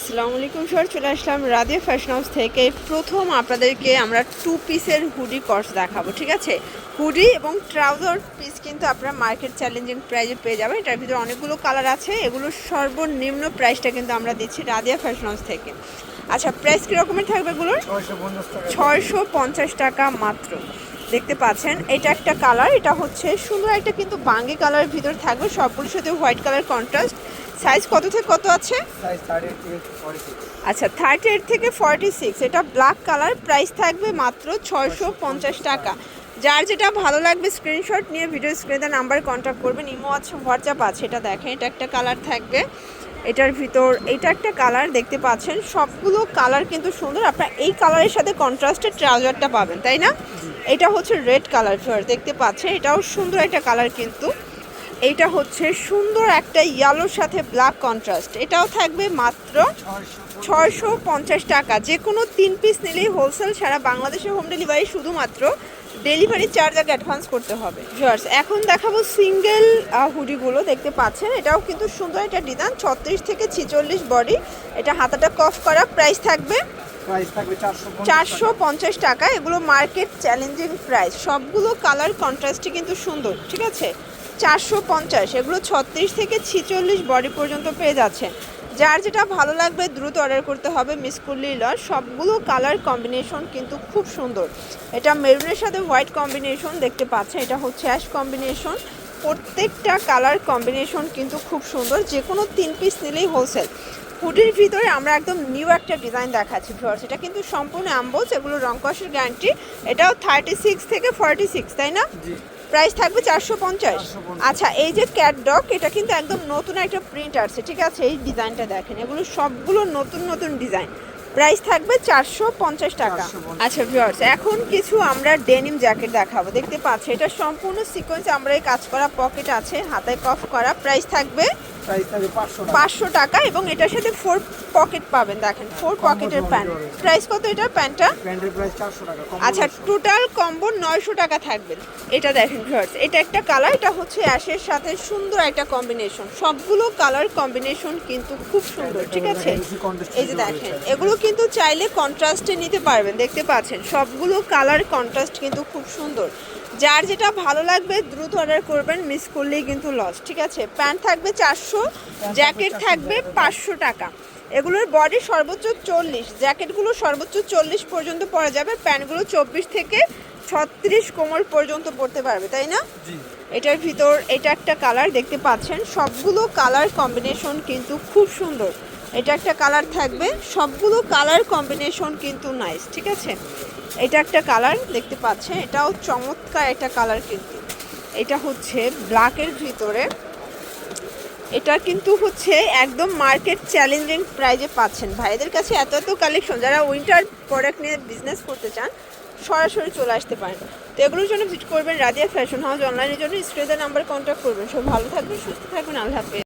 আসসালামু আলাইকুম, স্যার। চলে আসলাম রাদিয়া ফ্যাশন হাউস থেকে। প্রথম আপনাদেরকে আমরা টু পিসের হুডি কর্স দেখাবো, ঠিক আছে? হুডি এবং ট্রাউজার পিস কিন্তু আপনারা মার্কেট চ্যালেঞ্জিং প্রাইজে পেয়ে যাবেন। এটার ভিতরে অনেকগুলো কালার আছে। এগুলোর সর্বনিম্ন প্রাইসটা কিন্তু আমরা দিচ্ছি রাদিয়া ফ্যাশন হাউস থেকে। আচ্ছা প্রাইস কীরকমের থাকবে এগুলোর? ছয়শো পঞ্চাশ টাকা মাত্র। দেখতে পাচ্ছেন, এটা একটা কালার এটা হচ্ছে সুন্দর একটা কিন্তু বাঙ্গি কালারের ভিতর থাকবে। সবগুলোর সাথে হোয়াইট কালার কন্ট্রাস্ট সাইজ কত থেকে কত আছে? আচ্ছা থার্টি এইট থেকে ফর্টি সিক্স এটা ব্ল্যাক কালার প্রাইস থাকবে মাত্র ছয়শো পঞ্চাশ টাকা। যার যেটা ভালো লাগবে স্ক্রিনশট নিয়ে ভিডিও স্ক্রিনে নাম্বার কন্ট্যাক্ট করবেন ইমো আছে হোয়াটসঅ্যাপ আছে এটা দেখেন এটা একটা কালার থাকবে। এটার ভিতর এটা একটা কালার দেখতে পাচ্ছেন সবগুলো কালার কিন্তু সুন্দর। আপনার এই কালারের সাথে কন্ট্রাস্টের ট্রাউজারটা পাবেন তাই না? এটা হচ্ছে রেড কালার ফিওর দেখতে পাচ্ছেন এটাও সুন্দর একটা কালার কিন্তু। এইটা হচ্ছে সুন্দর একটা ইয়েলোর সাথে ব্ল্যাক কন্ট্রাস্ট এটাও থাকবে মাত্র ছয়শো পঞ্চাশ টাকা। যে কোনো তিন পিস নিলেই হোলসেল সারা বাংলাদেশে হোম ডেলিভারি শুধুমাত্র ডেলিভারি চার্জ আগে অ্যাডভান্স করতে হবে। জর্স এখন দেখাবো সিঙ্গেল হুডিগুলো দেখতে পাচ্ছেন? এটাও কিন্তু সুন্দর একটা ডিজাইন ছত্রিশ থেকে ছিচল্লিশ বডি এটা হাতাটা কফ করা প্রাইস থাকবে চারশো পঞ্চাশ টাকা। এগুলো মার্কেট চ্যালেঞ্জিং প্রাইস সবগুলো কালার কন্ট্রাস্টই কিন্তু সুন্দর ঠিক আছে? চারশো পঞ্চাশ, এগুলো ছত্রিশ থেকে ছিচল্লিশ বডি পর্যন্ত পেয়ে যাচ্ছেন যার যেটা ভালো লাগবে দ্রুত অর্ডার করতে হবে মিস করলেই লস সবগুলো কালার কম্বিনেশন কিন্তু খুব সুন্দর। এটা মেরুনের সাথে হোয়াইট কম্বিনেশন দেখতে পাচ্ছেন। এটা হচ্ছে অ্যাশ কম্বিনেশন প্রত্যেকটা কালার কম্বিনেশন কিন্তু খুব সুন্দর। যে কোনো তিন পিস নিলেই হোলসেল হুডির ভিতরে আমরা একদম নিউ একটা ডিজাইন দেখাচ্ছি ভিউয়ার্স এটা কিন্তু সম্পূর্ণ অ্যাম্বোজ এগুলো রং কষের গ্যারান্টি এটাও থার্টি সিক্স থেকে ফর্টি সিক্স তাই না? প্রাইস থাকবে চারশো পঞ্চাশ। আচ্ছা এই যে ক্যাট ডগ এটা কিন্তু একদম নতুন একটা প্রিন্ট আসছে ঠিক আছে? এই ডিজাইনটা দেখেন এগুলো সবগুলো নতুন নতুন ডিজাইন প্রাইস থাকবে চারশো পঞ্চাশ টাকা। আচ্ছা ভিওর্স এখন কিছু আমরা ডেনিম জ্যাকেট দেখাবো। দেখতে পাচ্ছি এটা সম্পূর্ণ সিকোয়েন্স আমরা এই কাজ করা পকেট আছে হাতায় কফ করা। প্রাইস প্রাইস থাকবে পাঁচশো টাকা। এবং এটার সাথে ফোর পকেট পাবেন দেখেন ফোর পকেটের প্যান্ট। প্রাইস কত এটা প্যান্টটা? আচ্ছা টোটাল কম্বো নয়শো টাকা থাকবে। এটা দেখেন ভিউয়ার্স এটা একটা কালার এটা হচ্ছে অ্যাশের সাথে সুন্দর একটা কম্বিনেশন সবগুলো কালার কম্বিনেশন কিন্তু খুব সুন্দর ঠিক আছে? এই যে দেখেন এগুলো কিন্তু চাইলে কন্ট্রাস্টে নিতে পারবেন দেখতে পাচ্ছেন। সবগুলো কালার কন্ট্রাস্ট কিন্তু খুব সুন্দর। যার যেটা ভালো লাগবে দ্রুত অর্ডার করবেন মিস করলেই কিন্তু লস ঠিক আছে? প্যান্ট থাকবে চারশো জ্যাকেট থাকবে পাঁচশো টাকা। এগুলোর বডি সর্বোচ্চ চল্লিশ জ্যাকেটগুলো সর্বোচ্চ চল্লিশ পর্যন্ত পরা যাবে প্যান্টগুলো চব্বিশ থেকে ছত্রিশ কোমর পর্যন্ত পড়তে পারবে তাই না? এটার ভিতর এটা একটা কালার দেখতে পাচ্ছেন সবগুলো কালার কম্বিনেশন কিন্তু খুব সুন্দর। এটা একটা কালার থাকবে। সবগুলো কালার কম্বিনেশন কিন্তু নাইস ঠিক আছে? এটা একটা কালার দেখতে পাচ্ছেন? এটাও চমৎকার একটা কালার কিন্তু। এটা হচ্ছে ব্ল্যাকের ভিতরে। এটা কিন্তু হচ্ছে একদম মার্কেট চ্যালেঞ্জিং প্রাইজে পাচ্ছেন। ভাইদের কাছে এত এত কালেকশন যারা উইন্টার প্রোডাক্ট নিয়ে বিজনেস করতে চান, সরাসরি চলে আসতে পারেন। তো এগুলোর জন্য ভিজিট করবেন রাদিয়া ফ্যাশন হাউস অনলাইনের জন্য স্ক্রিনের নাম্বার কন্ট্যাক্ট করবেন। সব ভালো থাকবেন, সুস্থ থাকবেন, আল্লাহ হাফেজ।